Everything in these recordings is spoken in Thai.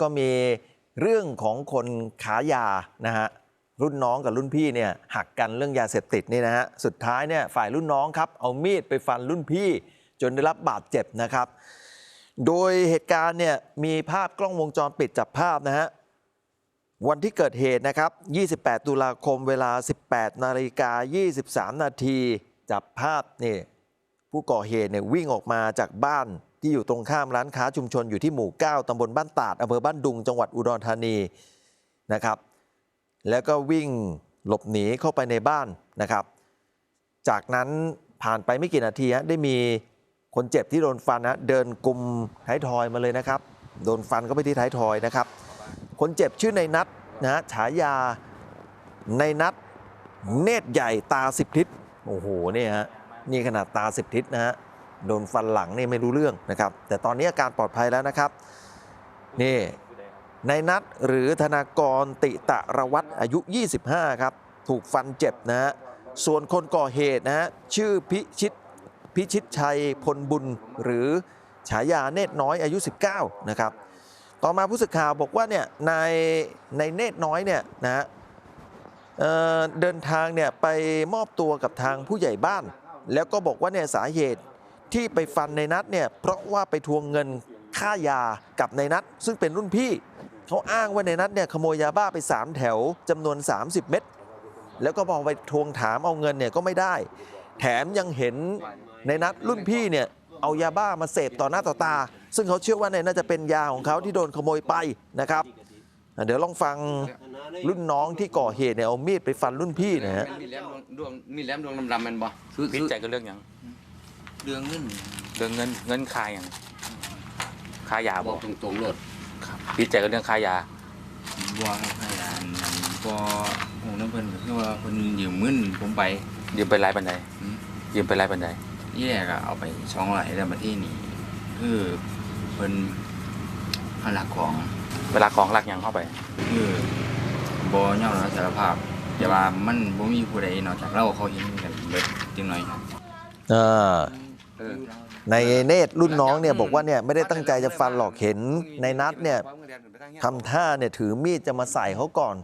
ก็มีเรื่องของคนขายานะฮะรุ่นน้องกับรุ่นพี่เนี่ยหักกันเรื่องยาเสพติดนี่นะฮะสุดท้ายเนี่ยฝ่ายรุ่นน้องครับเอามีดไปฟันรุ่นพี่จนได้รับบาดเจ็บนะครับ โดยเหตุการณ์เนี่ยมีภาพกล้องวงจรปิดจับภาพนะฮะวันที่เกิดเหตุนะครับ 28 ตุลาคมเวลา 18 นาฬิกา 23 นาที จับภาพนี่ผู้ก่อเหตุเนี่ยวิ่งออกมาจากบ้าน ที่อยู่ตรงข้ามร้านค้าชุมชนอยู่ที่หมู่ 9ตำบลบ้านตาดอำเภอบ้านดุงจังหวัดอุดรธานีนะครับ แล้วก็วิ่งหลบหนีเข้าไปในบ้านนะครับ จากนั้นผ่านไปไม่กี่นาทีฮะได้มีคนเจ็บที่โดนฟันนะเดินกลุ่มท้ายทอยมาเลยนะครับ โดนฟันก็ไปที่ท้ายทอยนะครับ คนเจ็บชื่อในนัทนะฉายาในนัทเนตรใหญ่ตาสิบทิศโอ้โหเนี่ยฮะนี่ขนาดตาสิบทิศนะฮะ โดนฟันหลังนี่ไม่รู้เรื่องนะครับ แต่ตอนนี้อาการปลอดภัยแล้วนะครับ นี่ในนัทหรือธนากรติตะระวัตอายุ 25 ครับ ถูกฟันเจ็บนะฮะส่วนคนก่อเหตุนะฮะชื่อพิชิตพิชิตชัยพลบุญหรือฉายาเนตรน้อยอายุ 19 นะครับ ต่อมาผู้สื่อข่าวบอกว่าเนี่ยในในเนตรน้อยเนี่ยนะฮะเเดินทางเนี่ยไปมอบตัวกับทางผู้ใหญ่บ้าน แล้วก็บอกว่าเนี่ยสาเหตุ ที่ไปฟันในนัดเนี่ยเพราะว่าไปทวงเงินค่ายากับในนัดซึ่งเป็นรุ่นพี่เขาอ้างว่าในนัดเนี่ยขโมยยาบ้าไป 3 แถวจำนวน 30 เม็ดแล้วก็บอกไปทวงถามเอาเงินเนี่ยก็ไม่ได้ แถมยังเห็นในนัดรุ่นพี่เนี่ยเอายาบ้ามาเสพต่อหน้าต่อตา ซึ่งเขาเชื่อว่าเนี่ยน่าจะเป็นยาของเขาที่โดนขโมยไปนะครับอะเดี๋ยวลองฟังรุ่นน้องที่ก่อเหตุเนี่ยเอามีดไปฟันรุ่นพี่นะฮะมีแหลมดวงมีแหลมดวงดำๆแมันบ่คือพิคือจัยก็เรื่องหยัง เรื่องเงินเรื่องเงินเงินคายอย่างค่ายาบบออกกตรงๆโลดครับพิจัยก็เรื่องค่ายาบัวครับให้อันนั้นก็หูน้ำเพิ่นก็คือว่าเพิ่นยืมเงินผมไป ยืมไปไล่บันไดอืม ยืมไปไล่บันไดแยกอะเอาไปสองไหลแล้วมาที่นี่คือเพิ่นหันหลักของเวลาของหลักหยังเข้าไป คือบ่ยอมรับสารภาพ แต่ว่ามันบ่มีผู้ใดนอกจากเราเขาเห็นกันเบิดจังหน่อยอ่าเออ ในเนตรรุ่นน้องเนี่ยบอกว่าเนี่ยไม่ได้ตั้งใจจะฟันหรอกเห็นในนัดเนี่ยทำท่าเนี่ยถือมีดจะมาใส่เขาก่อน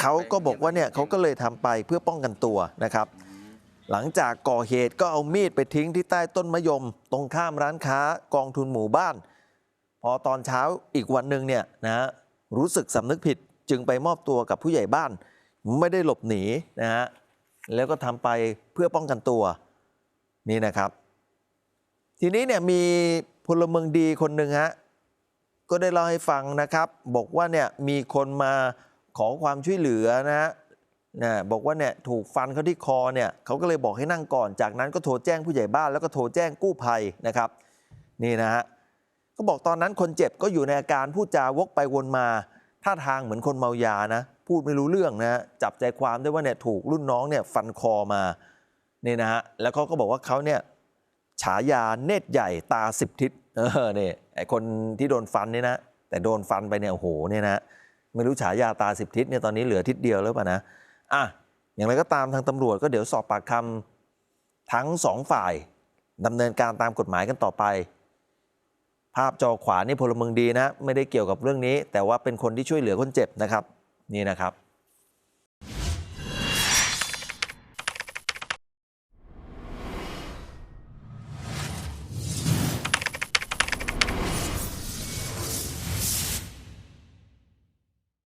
เขาก็บอกว่าเนี่ยเขาก็เลยทำไปเพื่อป้องกันตัวนะครับ หลังจากก่อเหตุก็เอามีดไปทิ้งที่ใต้ต้นมะยม ตรงข้ามร้านค้ากองทุนหมู่บ้าน พอตอนเช้าอีกวันหนึ่งเนี่ยนะฮะรู้สึกสำนึกผิดจึงไปมอบตัวกับผู้ใหญ่บ้าน ไม่ได้หลบหนีนะฮะแล้วก็ทำไปเพื่อป้องกันตัวนี่นะครับ ทีนี้เนี่ยมีพลเมืองดีคนหนึ่งฮะก็ได้เล่าให้ฟังนะครับ บอกว่าเนี่ยมีคนมาขอความช่วยเหลือนะฮะนะบอกว่าเนี่ยถูกฟันเขาที่คอเนี่ยเขาก็เลยบอกให้นั่งก่อน จากนั้นก็โทรแจ้งผู้ใหญ่บ้านแล้วก็โทรแจ้งกู้ภัยนะครับ นี่นะฮะเขาบอกตอนนั้นคนเจ็บก็อยู่ในอาการพูดจาวกไปวนมาท่าทางเหมือนคนเมายานะพูดไม่รู้เรื่องนะฮะจับใจความได้ว่าเนี่ยถูกรุ่นน้องเนี่ยฟันคอมานี่นะฮะแล้วเขาก็บอกว่าเขาเนี่ย ฉายาเนตรใหญ่ตาสิบทิศเออเนี่ยไอคนที่โดนฟันเนี่ยนะ แต่โดนฟันไปเนี่ยโอ้โหเนี่ยนะไม่รู้ฉายาตาสิบทิศเนี่ยตอนนี้เหลือทิศเดียวแล้วป่ะนะอะอย่างไรก็ตามทางตำรวจก็เดี๋ยวสอบปากคำทั้งสองฝ่ายดำเนินการตามกฎหมายกันต่อไป ภาพจอขวานี่พลเมืองดีนะ ไม่ได้เกี่ยวกับเรื่องนี้ แต่ว่าเป็นคนที่ช่วยเหลือคนเจ็บนะครับ นี่นะครับ